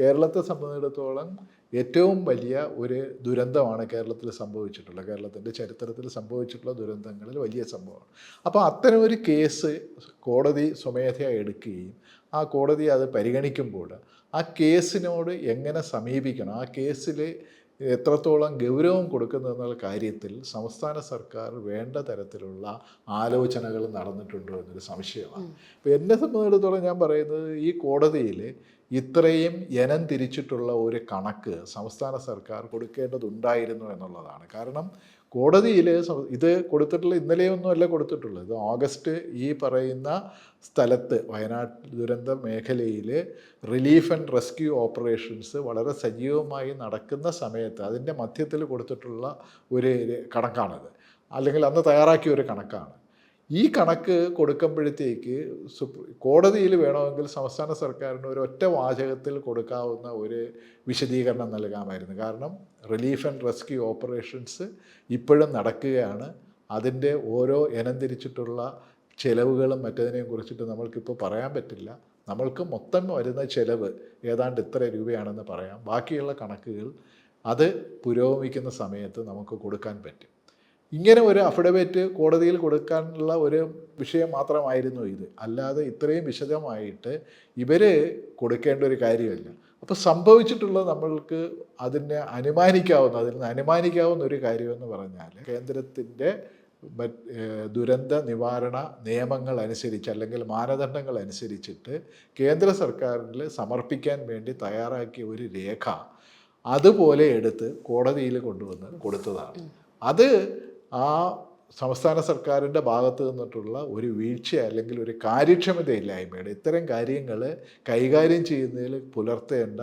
കേരളത്തെ സംബന്ധിച്ചിടത്തോളം ഏറ്റവും വലിയ ഒരു ദുരന്തമാണ് കേരളത്തിൽ സംഭവിച്ചിട്ടുള്ളത്. കേരളത്തിന്റെ ചരിത്രത്തിൽ സംഭവിച്ചിട്ടുള്ള ദുരന്തങ്ങളിൽ വലിയ സംഭവമാണ്. അപ്പോൾ അത്തരം ഒരു കേസ് കോടതി സ്വമേധയാ എടുക്കുകയും ആ കോടതി അത് പരിഗണിക്കുമ്പോൾ ആ കേസിനോട് എങ്ങനെ സമീപിക്കണം? ആ കേസിൽ എത്രത്തോളം ഗൗരവം കൊടുക്കുന്നതെന്നുള്ള കാര്യത്തിൽ സംസ്ഥാന സർക്കാർ വേണ്ട തരത്തിലുള്ള ആലോചനകൾ നടന്നിട്ടുണ്ടോ എന്നൊരു സംശയമാണ്. അപ്പോൾ എന്നെ സംബന്ധിച്ചിടത്തോളം ഞാൻ പറയുന്നത് ഈ കോടതിയിൽ ഇത്രയും ജനം തിരിച്ചിട്ടുള്ള ഒരു കണക്ക് സംസ്ഥാന സർക്കാർ കൊടുക്കേണ്ടതുണ്ടായിരുന്നു എന്നുള്ളതാണ്. കാരണം കോടതിയിൽ ഇത് കൊടുത്തിട്ടുള്ള ഇന്നലെയൊന്നുമല്ല കൊടുത്തിട്ടുള്ളത്. ഇത് ഓഗസ്റ്റ് ഈ പറയുന്ന സ്ഥലത്ത് വയനാട് ദുരന്ത മേഖലയിൽ റിലീഫ് ആൻഡ് റെസ്ക്യൂ ഓപ്പറേഷൻസ് വളരെ സജീവമായി നടക്കുന്ന സമയത്ത് അതിന്റെ മധ്യത്തിൽ കൊടുത്തിട്ടുള്ള ഒരു കണക്കാണത്. അല്ലെങ്കിൽ അന്ന് തയ്യാറാക്കിയ ഒരു കണക്കാണ്. ഈ കണക്ക് കൊടുക്കുമ്പോഴത്തേക്ക് കോടതിയിൽ വേണമെങ്കിൽ സംസ്ഥാന സർക്കാരിന് ഒരു ഒറ്റ വാചകത്തിൽ കൊടുക്കാവുന്ന ഒരു വിശദീകരണം നൽകാമായിരുന്നു. കാരണം റിലീഫ് ആൻഡ് റെസ്ക്യൂ ഓപ്പറേഷൻസ് ഇപ്പോഴും നടക്കുകയാണ്. അതിന്റെ ഓരോ ഇനം തിരിച്ചിട്ടുള്ള ചെലവുകളും മറ്റതിനെയും കുറിച്ചിട്ട് നമ്മൾക്കിപ്പോൾ പറയാൻ പറ്റില്ല. നമ്മൾക്ക് മൊത്തം വരുന്ന ചിലവ് ഏതാണ്ട് ഇത്ര രൂപയാണെന്ന് പറയാം. ബാക്കിയുള്ള കണക്കുകൾ അത് പുരോഗമിക്കുന്ന സമയത്ത് നമുക്ക് കൊടുക്കാൻ പറ്റും. ഇങ്ങനെ ഒരു അഫിഡവിറ്റ് കോടതിയിൽ കൊടുക്കാനുള്ള ഒരു വിഷയം മാത്രമായിരുന്നു ഇത്. അല്ലാതെ ഇത്രയും വിശദമായിട്ട് ഇവർ കൊടുക്കേണ്ട ഒരു കാര്യമല്ല. അപ്പോൾ സംഭവിച്ചിട്ടുള്ള നമ്മൾക്ക് അതിനെ അനുമാനിക്കാവുന്ന അതിൽ നിന്ന് അനുമാനിക്കാവുന്ന ഒരു കാര്യമെന്ന് പറഞ്ഞാൽ കേന്ദ്രത്തിന്റെ ദുരന്ത നിവാരണ നിയമങ്ങൾ അനുസരിച്ച് അല്ലെങ്കിൽ മാനദണ്ഡങ്ങൾ അനുസരിച്ചിട്ട് കേന്ദ്ര സർക്കാരിൽ സമർപ്പിക്കാൻ വേണ്ടി തയ്യാറാക്കിയ ഒരു രേഖ അതുപോലെ എടുത്ത് കോടതിയിൽ കൊണ്ടുവന്ന് കൊടുത്തതാണ്. അത് ആ സംസ്ഥാന സർക്കാരിന്റെ ഭാഗത്ത് നിന്നിട്ടുള്ള ഒരു വീഴ്ച അല്ലെങ്കിൽ ഒരു കാര്യക്ഷമതയില്ലായ്മയുടെ ഇത്തരം കാര്യങ്ങൾ കൈകാര്യം ചെയ്യുന്നതിൽ പുലർത്തേണ്ട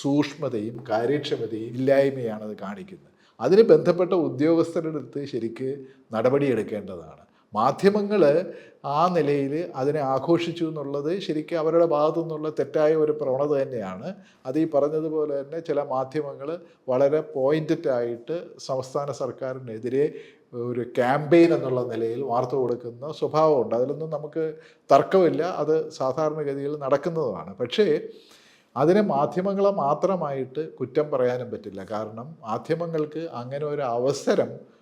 സൂക്ഷ്മതയും കാര്യക്ഷമതയും ഇല്ലായ്മയാണ് അത് കാണിക്കുന്നത്. അതിന് ബന്ധപ്പെട്ട ഉദ്യോഗസ്ഥരുടെ അടുത്ത് ശരിക്ക് നടപടിയെടുക്കേണ്ടതാണ്. മാധ്യമങ്ങൾ ആ നിലയിൽ അതിനെ ആഘോഷിച്ചു എന്നുള്ളത് ശരിക്കും അവരുടെ ഭാഗത്തു നിന്നുള്ള തെറ്റായ ഒരു പ്രവണത തന്നെയാണ്. അത് ഈ പറഞ്ഞതുപോലെ തന്നെ ചില മാധ്യമങ്ങൾ വളരെ പോയിന്റഡ് ആയിട്ട് സംസ്ഥാന സർക്കാരിനെതിരെ ഒരു ക്യാമ്പയിൻ എന്നുള്ള നിലയിൽ വാർത്ത കൊടുക്കുന്ന സ്വഭാവമുണ്ട്. അതിലൊന്നും നമുക്ക് തർക്കമില്ല. അത് സാധാരണഗതിയിൽ നടക്കുന്നതാണ്. പക്ഷേ അതിനെ മാധ്യമങ്ങളെ മാത്രമായിട്ട് കുറ്റം പറയാനും പറ്റില്ല. കാരണം മാധ്യമങ്ങൾക്ക് അങ്ങനെ ഒരു അവസരം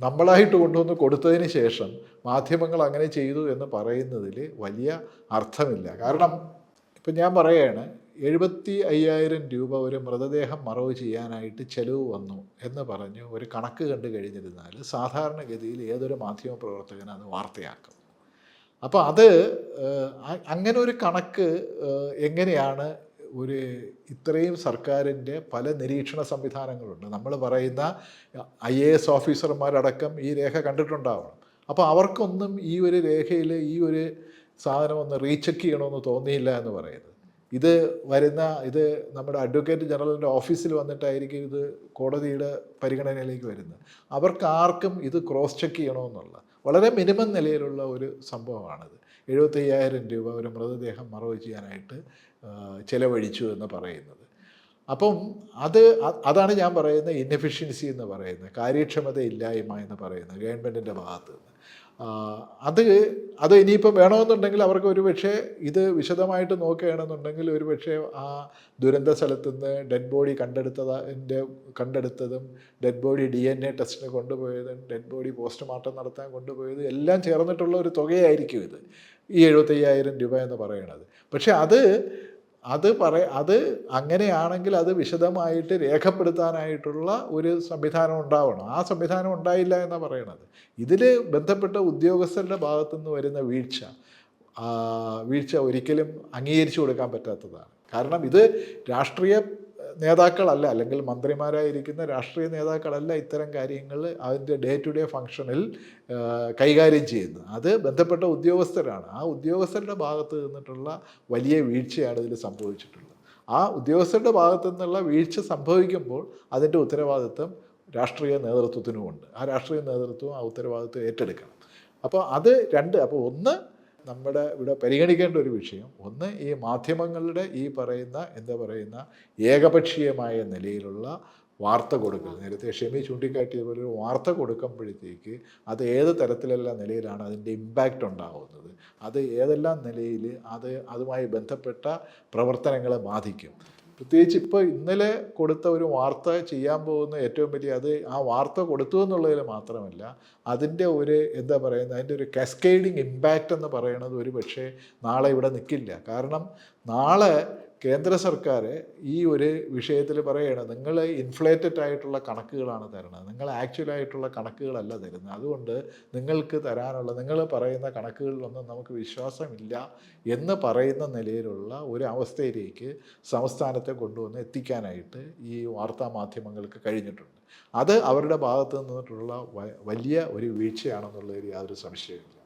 നമ്മളായിട്ട് കൊണ്ടുവന്ന് കൊടുത്തതിന് ശേഷം മാധ്യമങ്ങൾ അങ്ങനെ ചെയ്തു എന്ന് പറയുന്നതിൽ വലിയ അർത്ഥമില്ല. കാരണം ഇപ്പം ഞാൻ പറയുകയാണ് എഴുപത്തി അയ്യായിരം രൂപ ഒരു മൃതദേഹം മറവ് ചെയ്യാനായിട്ട് ചെലവ് വന്നു എന്ന് പറഞ്ഞ് ഒരു കണക്ക് കണ്ടു കഴിഞ്ഞിരുന്നാൽ സാധാരണഗതിയിൽ ഏതൊരു മാധ്യമ പ്രവർത്തകനും അത് വാർത്തയാക്കും. അപ്പോൾ അത് അങ്ങനെ ഒരു കണക്ക് എങ്ങനെയാണ് ഒരു ഇത്രയും സർക്കാരിന്റെ പല നിരീക്ഷണ സംവിധാനങ്ങളുണ്ട്. നമ്മൾ പറയുന്ന ഐ എ എസ് ഓഫീസർമാരടക്കം ഈ രേഖ കണ്ടിട്ടുണ്ടാവണം. അപ്പോൾ അവർക്കൊന്നും ഈ ഒരു രേഖയിൽ ഈ ഒരു സാധനം ഒന്ന് റീചെക്ക് ചെയ്യണമെന്ന് തോന്നിയില്ല എന്ന് പറയുന്നത്. ഇത് വരുന്ന ഇത് നമ്മുടെ അഡ്വക്കേറ്റ് ജനറലിന്റെ ഓഫീസിൽ വന്നിട്ടായിരിക്കും ഇത് കോടതിയുടെ പരിഗണനയിലേക്ക് വരുന്നത്. അവർക്ക് ആർക്കും ഇത് ക്രോസ് ചെക്ക് ചെയ്യണമെന്നുള്ള വളരെ മിനിമം നിലയിലുള്ള ഒരു സംഭവമാണിത്. എഴുപത്തയ്യായിരം രൂപ ഒരു മൃതദേഹം മറവ് ചെയ്യാനായിട്ട് ചെലവഴിച്ചു എന്ന് പറയുന്നത്. അപ്പം അത് അതാണ് ഞാൻ പറയുന്ന ഇന്നെഫിഷ്യൻസി എന്ന് പറയുന്നത് കാര്യക്ഷമത ഇല്ലായ്മ എന്ന് പറയുന്നത് ഗവൺമെന്റിന്റെ ഭാഗത്ത് നിന്ന്. അത് അത് ഇനിയിപ്പം വേണമെന്നുണ്ടെങ്കിൽ അവർക്ക് ഒരു പക്ഷേ ഇത് വിശദമായിട്ട് നോക്കുകയാണെന്നുണ്ടെങ്കിൽ ഒരു പക്ഷേ ആ ദുരന്ത സ്ഥലത്ത് നിന്ന് ഡെഡ് ബോഡി കണ്ടെടുത്തതിന്റെ കണ്ടെടുത്തതും dead body D N A ടെസ്റ്റിന് കൊണ്ടുപോയതും ഡെഡ് ബോഡി പോസ്റ്റ്മോർട്ടം നടത്താൻ കൊണ്ടുപോയതും എല്ലാം ചേർന്നിട്ടുള്ള ഒരു തുകയായിരിക്കും ഇത്. ഈ എഴുപത്തയ്യായിരം രൂപ എന്ന് പറയുന്നത്. പക്ഷേ അത് അത് പറ അത് അങ്ങനെയാണെങ്കിൽ അത് വിശദമായിട്ട് രേഖപ്പെടുത്താനായിട്ടുള്ള ഒരു സംവിധാനം ഉണ്ടാവണം. ആ സംവിധാനം ഉണ്ടായില്ല എന്നാണ് പറയണത്. ഇതിൽ ബന്ധപ്പെട്ട ഉദ്യോഗസ്ഥരുടെ ഭാഗത്തു നിന്ന് വരുന്ന വീഴ്ച വീഴ്ച ഒരിക്കലും അംഗീകരിച്ചു കൊടുക്കാൻ പറ്റാത്തതാണ്. കാരണം ഇത് രാഷ്ട്രീയ നേതാക്കളല്ല അല്ലെങ്കിൽ മന്ത്രിമാരായിരിക്കുന്ന രാഷ്ട്രീയ നേതാക്കളല്ല ഇത്തരം കാര്യങ്ങൾ അതിന്റെ ഡേ ടു ഡേ ഫങ്ഷനിൽ കൈകാര്യം ചെയ്യുന്നത്. അത് ബന്ധപ്പെട്ട ഉദ്യോഗസ്ഥരാണ്. ആ ഉദ്യോഗസ്ഥരുടെ ഭാഗത്ത് നിന്നിട്ടുള്ള വലിയ വീഴ്ചയാണ് ഇതിൽ സംഭവിച്ചിട്ടുള്ളത്. ആ ഉദ്യോഗസ്ഥരുടെ ഭാഗത്തു നിന്നുള്ള വീഴ്ച സംഭവിക്കുമ്പോൾ അതിന്റെ ഉത്തരവാദിത്വം രാഷ്ട്രീയ നേതൃത്വത്തിനുമുണ്ട്. ആ രാഷ്ട്രീയ നേതൃത്വം ആ ഉത്തരവാദിത്വം ഏറ്റെടുക്കണം. അപ്പോൾ അത് രണ്ട് അപ്പോൾ ഒന്ന് നമ്മുടെ ഇവിടെ പരിഗണിക്കേണ്ട ഒരു വിഷയം. ഒന്ന് ഈ മാധ്യമങ്ങളുടെ ഈ പറയുന്ന എന്താ പറയുന്ന ഏകപക്ഷീയമായ നിലയിലുള്ള വാർത്ത കൊടുക്കൽ. നേരത്തെ ഷെമി ചൂണ്ടിക്കാട്ടിയതുപോലെ ഒരു വാർത്ത കൊടുക്കുമ്പോഴത്തേക്ക് അത് ഏത് തരത്തിലുള്ള നിലയിലാണ് അതിന്റെ ഇമ്പാക്റ്റ് ഉണ്ടാകുന്നത്? അത് ഏതെല്ലാം നിലയിൽ അത് അതുമായി ബന്ധപ്പെട്ട പ്രവർത്തനങ്ങളെ ബാധിക്കും? പ്രത്യേകിച്ച് ഇപ്പോൾ ഇന്നലെ കൊടുത്ത ഒരു വാർത്ത ചെയ്യാൻ പോകുന്ന ഏറ്റവും വലിയ അത് ആ വാർത്ത കൊടുത്തു എന്നുള്ളതിൽ മാത്രമല്ല അതിന്റെ ഒരു എന്താ പറയുന്നത് അതിന്റെ ഒരു കാസ്കേഡിങ് ഇമ്പാക്റ്റ് എന്ന് പറയുന്നത് ഒരു പക്ഷേ നാളെ ഇവിടെ നിൽക്കില്ല കാരണം നാളെ കേന്ദ്ര സർക്കാർ ഈ ഒരു വിഷയത്തിൽ പറയുകയാണ് നിങ്ങൾ ഇൻഫ്ലേറ്റഡ് ആയിട്ടുള്ള കണക്കുകളാണ് തരുന്നത്. നിങ്ങൾ ആക്ച്വലായിട്ടുള്ള കണക്കുകളല്ല തരുന്നത്. അതുകൊണ്ട് നിങ്ങൾക്ക് തരാനുള്ള നിങ്ങൾ പറയുന്ന കണക്കുകളിലൊന്നും നമുക്ക് വിശ്വാസമില്ല എന്ന് പറയുന്ന നിലയിലുള്ള ഒരു അവസ്ഥയിലേക്ക് സംസ്ഥാനത്തെ കൊണ്ടുവന്ന് എത്തിക്കാനായിട്ട് ഈ വാർത്താ മാധ്യമങ്ങൾക്ക് കഴിഞ്ഞിട്ടുണ്ട്. അത് അവരുടെ ഭാഗത്ത് നിന്നിട്ടുള്ള വലിയ ഒരു വീഴ്ചയാണെന്നുള്ളതിൽ യാതൊരു സംശയമില്ല